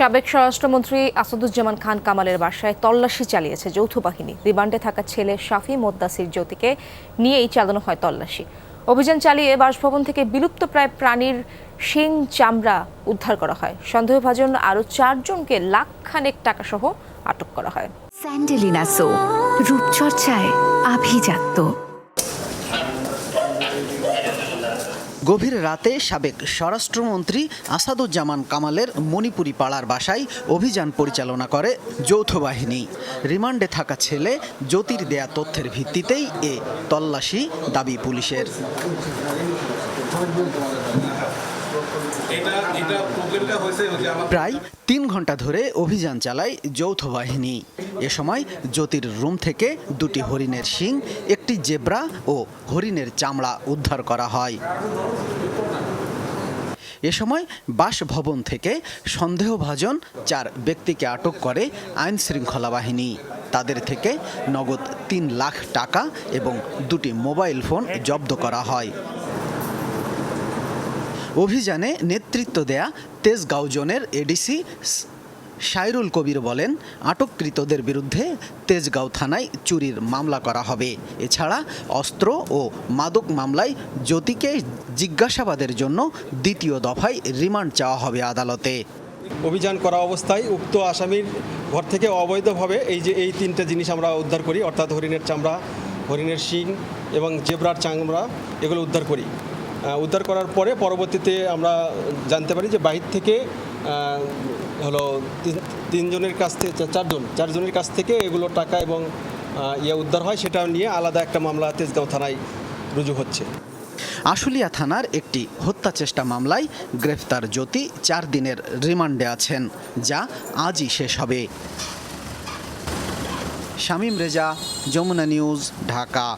সাবেক স্বরাষ্ট্রমন্ত্রী আসাদুজ্জামান খান কামালের বাসায় তল্লাশি চালিয়েছে যৌথ বাহিনী। রিমান্ডে থাকা ছেলে শাফি মোদ্দাসির জ্যোতিকে নিয়েই চালানো হয় তল্লাশি। অভিযান চালিয়ে বাসভবন থেকে বিলুপ্ত প্রায় প্রাণীর শিং চামড়া উদ্ধার করা হয়। সন্দেহভাজন আরও চারজনকে লাখ খানেক টাকা সহ আটক করা হয়। স্যান্ডেলিনা সো, রূপচর্চায় আভিজাত্য। গভীর রাতে সাবেক স্বরাষ্ট্রমন্ত্রী আসাদুজ্জামান কামালের মণিপুরি পাড়ার বাসায় অভিযান পরিচালনা করে যৌথ বাহিনী। রিমান্ডে থাকা ছেলে জ্যোতির দেয়া তথ্যের ভিত্তিতেই এ তল্লাশি দাবি পুলিশের। প্রায় তিন ঘণ্টা ধরে অভিযান চালায় যৌথ বাহিনী। এ সময় জ্যোতির রুম থেকে দুটি হরিণের শিং, একটি জেব্রা ও হরিণের চামড়া উদ্ধার করা হয়। এ সময় বাসভবন থেকে সন্দেহভাজন চার ব্যক্তিকে আটক করে আইন শৃঙ্খলা বাহিনী। তাদের থেকে নগদ তিন লাখ টাকা এবং দুটি মোবাইল ফোন জব্দ করা হয়। অভিযানে নেতৃত্ব দেয়া তেজগাঁও জোনের এডিসি সাইরুল কবির বলেন, আটককৃতদের বিরুদ্ধে তেজগাঁও থানায় চুরির মামলা করা হবে। এছাড়া অস্ত্র ও মাদক মামলায় জ্যোতিকে জিজ্ঞাসাবাদের জন্য দ্বিতীয় দফায় রিমান্ড চাওয়া হবে আদালতে। অভিযান করা অবস্থায় উক্ত আসামির ঘর থেকে অবৈধভাবে এই যে এই তিনটে জিনিস আমরা উদ্ধার করি, অর্থাৎ হরিণের চামড়া, হরিণের শিং এবং জেব্রার চামড়া, এগুলো উদ্ধার করি। উদ্ধার করার পরে পরবর্তীতে আমরা জানতে পারি যে বাহির থেকে হলো তিনজনের কাছ থেকে চারজন, চারজনের কাছ থেকে এগুলো টাকা এবং ইয়ে উদ্ধার হয়, সেটা নিয়ে আলাদা একটা মামলা তেজগাঁও থানায় রুজু হচ্ছে। আশুলিয়া থানার একটি হত্যা চেষ্টা মামলায় গ্রেফতার জ্যোতি চার দিনের রিমান্ডে আছেন, যা আজই শেষ হবে। শামীম রেজা, যমুনা নিউজ, ঢাকা।